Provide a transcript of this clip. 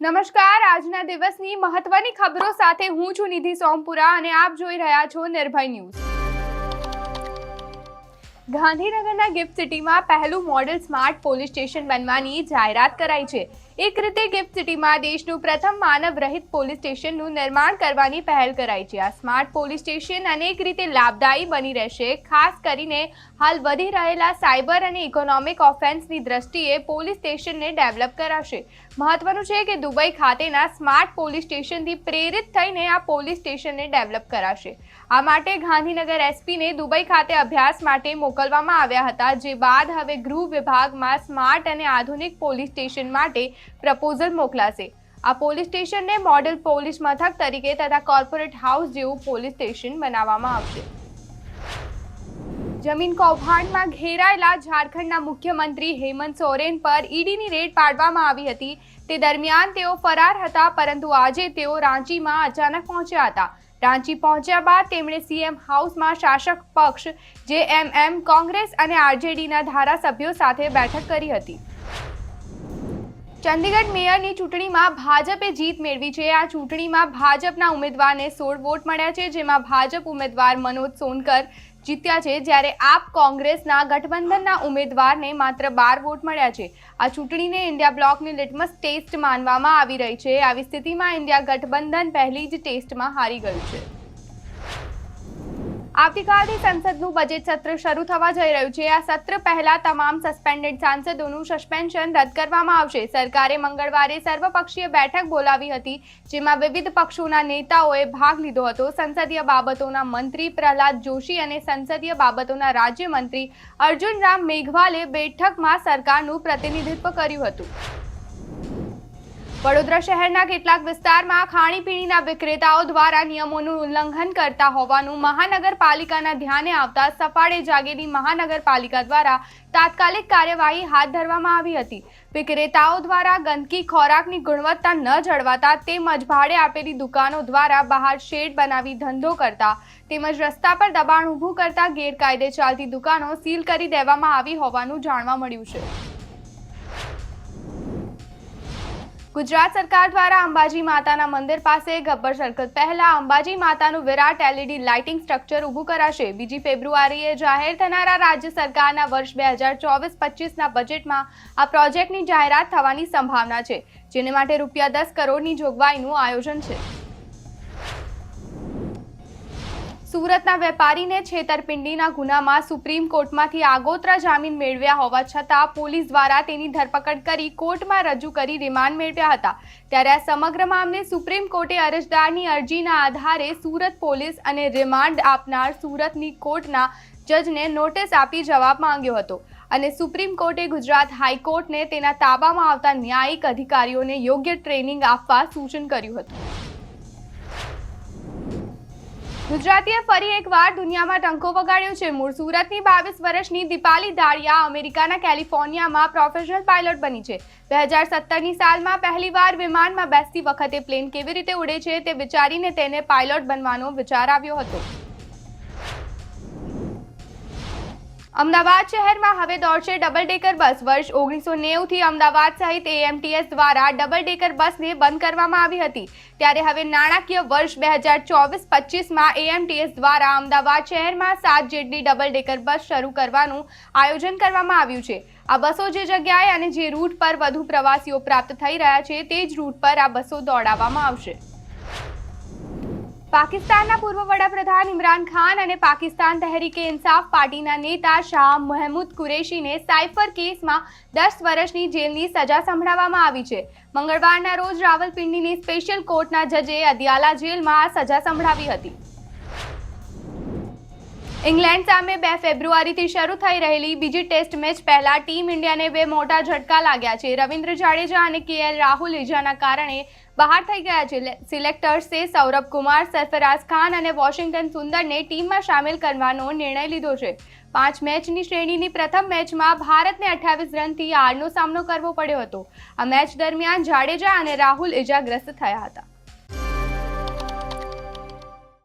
નમસ્કાર, આજના દિવસની મહત્વની ખબરો સાથે હું છું નિધિ સોમપુરા અને આપ જોઈ રહ્યા છો નિર્ભય ન્યૂઝ. ગાંધીનગરના ગિફ્ટ સિટીમાં પહેલું મોડેલ સ્માર્ટ પોલીસ સ્ટેશન બનવાની જાહેરાત કરાઈ છે. એક રીતે ગિફ્ટ સિટીમાં દેશનું પ્રથમ માનવ રહિત પોલીસ સ્ટેશનનું નિર્માણ કરવાની પહેલ કરાઈ છે. આ સ્માર્ટ પોલીસ સ્ટેશન અનેક રીતે લાભદાયી બની રહેશે. ખાસ કરીને હાલ વધી રહેલા સાયબર અને ઇકોનોમિક ઓફેન્સની દ્રષ્ટિએ પોલીસ સ્ટેશનને ડેવલપ કરાશે. મહત્વનું છે કે દુબઈ ખાતેના સ્માર્ટ પોલીસ સ્ટેશનથી પ્રેરિત થઈને આ પોલીસ સ્ટેશનને ડેવલપ કરાશે. આ માટે ગાંધીનગર એસપીને દુબઈ ખાતે અભ્યાસ માટે મોકલવામાં આવ્યા હતા, જે બાદ હવે ગૃહ વિભાગમાં સ્માર્ટ અને આધુનિક પોલીસ સ્ટેશન માટે પ્રપોઝલ મોકલાશે. આ પોલીસ સ્ટેશનને મોડેલ પોલીસ મથક તરીકે તથા કોર્પોરેટ હાઉસ જેવું પોલીસ સ્ટેશન બનાવવામાં આવશે. જમીન કૌભાંડમાં ઘેરાયેલા ઝારખંડના મુખ્યમંત્રી હેમંત સોરેન પર ઈડીની રેડ પાડવામાં આવી હતી. તે દરમિયાન તેઓ ફરાર હતા, પરંતુ આજે તેઓ રાંચીમાં અચાનક પહોંચ્યા હતા. રાંચી પહોંચ્યા બાદ તેમણે સીએમ હાઉસમાં શાસક પક્ષ, જેએમએમ, કોંગ્રેસ અને આરજેડીના ધારાસભ્યો સાથે બેઠક કરી હતી. ચંદીગઢ મેયરની ચૂંટણીમાં ભાજપે જીત મેળવી છે. આ ચૂંટણીમાં ભાજપના ઉમેદવારને સોળ વોટ મળ્યા છે, જેમાં ભાજપ ઉમેદવાર મનોજ સોનકર જીત્યા છે, જ્યારે આપ કોંગ્રેસના ગઠબંધનના ઉમેદવારને માત્ર બાર વોટ મળ્યા છે. આ ચૂંટણીને ઇન્ડિયા બ્લોકની લિટમસ ટેસ્ટ માનવામાં આવી રહી છે. આવી સ્થિતિમાં ઇન્ડિયા ગઠબંધન પહેલી જ ટેસ્ટમાં હારી ગયું છે. આવતીકાલથી સંસદનું બજેટ સત્ર શરૂ થવા જઈ રહ્યું છે. આ સત્ર પહેલા તમામ સસ્પેન્ડેડ સાંસદોનું સસ્પેન્શન રદ કરવામાં આવશે. સરકારે મંગળવારે સર્વપક્ષીય બેઠક બોલાવી હતી, જેમાં વિવિધ પક્ષોના નેતાઓએ ભાગ લીધો હતો. સંસદીય બાબતોના મંત્રી પ્રહલાદ જોશી અને સંસદીય બાબતોના રાજ્યમંત્રી અર્જુન રામ મેઘવાલે બેઠકમાં સરકારનું પ્રતિનિધિત્વ કર્યું હતું. વડોદરા શહેરના કેટલાક વિસ્તારમાં ખાણીપીણીના વિક્રેતાઓ દ્વારા નિયમોનું ઉલ્લંઘન કરતા હોવાનું મહાનગરપાલિકાના ધ્યાને આવતા સફાળે જાગેલી મહાનગરપાલિકા દ્વારા તાત્કાલિક કાર્યવાહી હાથ ધરવામાં આવી હતી. વિક્રેતાઓ દ્વારા ગંદકી ખોરાકની ગુણવત્તા ન જળવાતા તેમજ ભાડે આપેલી દુકાનો દ્વારા બહાર શેડ બનાવી ધંધો કરતા તેમજ રસ્તા પર દબાણ ઊભું કરતા ગેરકાયદે ચાલતી દુકાનો સીલ કરી દેવામાં આવી હોવાનું જાણવા મળ્યું છે. ગુજરાત સરકાર દ્વારા અંબાજી માતાના મંદિર પાસે ગબ્બર સર્કલ પહેલા અંબાજી માતાનું વિરાટ એલઈડી લાઇટિંગ સ્ટ્રક્ચર ઊભું કરાશે. બીજી ફેબ્રુઆરીએ જાહેર થનારા રાજ્ય સરકારના વર્ષ બે હજાર ચોવીસ પચીસના બજેટમાં આ પ્રોજેક્ટની જાહેરાત થવાની સંભાવના છે, જેને માટે રૂપિયા દસ કરોડની જોગવાઈનું આયોજન છે. સુરતના વેપારીને છેતરપિંડીના ગુનામાં સુપ્રીમ કોર્ટમાંથી આગોતરા જામીન મેળવ્યા હોવા છતાં પોલીસ દ્વારા તેની ધરપકડ કરી કોર્ટમાં રજૂ કરી રિમાન્ડ મેળવ્યા હતા. ત્યારે આ સમગ્ર મામલે સુપ્રીમ કોર્ટે અરજદારની અરજીના આધારે સુરત પોલીસ અને રિમાન્ડ આપનાર સુરતની કોર્ટના જજને નોટિસ આપી જવાબ માંગ્યો હતો અને સુપ્રીમ કોર્ટે ગુજરાત હાઈકોર્ટને તેના તાબામાં આવતા ન્યાયિક અધિકારીઓને યોગ્ય ટ્રેનિંગ આપવા સૂચન કર્યું હતું. ગુજરાતીએ ફરી એકવાર દુનિયામાં ટંકો વગાડ્યો છે. મૂળ સુરતની બાવીસ વર્ષની દીપાલી દાળિયા અમેરિકાના કેલિફોર્નિયામાં પ્રોફેશનલ પાયલોટ બની છે. બે હજાર સત્તરની સાલમાં પહેલીવાર વિમાનમાં બેસતી વખતે પ્લેન કેવી રીતે ઉડે છે તે વિચારીને તેને પાયલોટ બનવાનો વિચાર આવ્યો હતો. અમદાવાદ શહેરમાં હવે દોડશે ડબલ ડેકર બસ. વર્ષ ઓગણીસો નેવુંથી અમદાવાદ સહિત એએમટીએસ દ્વારા ડબલ ડેકર બસને બંધ કરવામાં આવી હતી. ત્યારે હવે નાણાકીય વર્ષ બે હજાર ચોવીસ પચીસમાં એએમટીએસ દ્વારા અમદાવાદ શહેરમાં સાત જેટલી ડબલ ડેકર બસ શરૂ કરવાનું આયોજન કરવામાં આવ્યું છે. આ બસો જે જગ્યાએ અને જે રૂટ પર વધુ પ્રવાસીઓ પ્રાપ્ત થઈ રહ્યા છે, તે જ રૂટ પર આ બસો દોડાવવામાં આવશે. પાકિસ્તાનના પૂર્વ વડાપ્રધાન ઇમરાન ખાન અને પાકિસ્તાન તહેરીકે ઇન્સાફ પાર્ટીના નેતા શાહ મહેમૂદ કુરેશીને સાયફર કેસમાં દસ વર્ષની જેલની સજા સંભળાવવામાં આવી છે. મંગળવારના રોજ રાવલપિંડીની સ્પેશિયલ કોર્ટના જજે અદિયાલા જેલમાં આ સજા સંભળાવી હતી. ઇંગ્લેન્ડ સામે બે ફેબ્રુઆરીથી શરૂ થઈ રહેલી બીજી ટેસ્ટ મેચ પહેલા ટીમ ઇન્ડિયાને બે મોટા ઝટકા લાગ્યા છે. રવિન્દ્ર જાડેજા અને કેએલ રાહુલ ઇજાના કારણે બહાર થઈ ગયા છે. સિલેક્ટર્સે સૌરભ કુમાર, સરફરાઝ ખાન અને વોશિંગ્ટન સુંદરને ટીમમાં સામેલ કરવાનો નિર્ણય લીધો છે. પાંચ મેચની શ્રેણીની પ્રથમ મેચમાં ભારતને અઠ્યાવીસ રનથી હારનો સામનો કરવો પડ્યો હતો. આ મેચ દરમિયાન જાડેજા અને રાહુલ ઇજાગ્રસ્ત થયા હતા.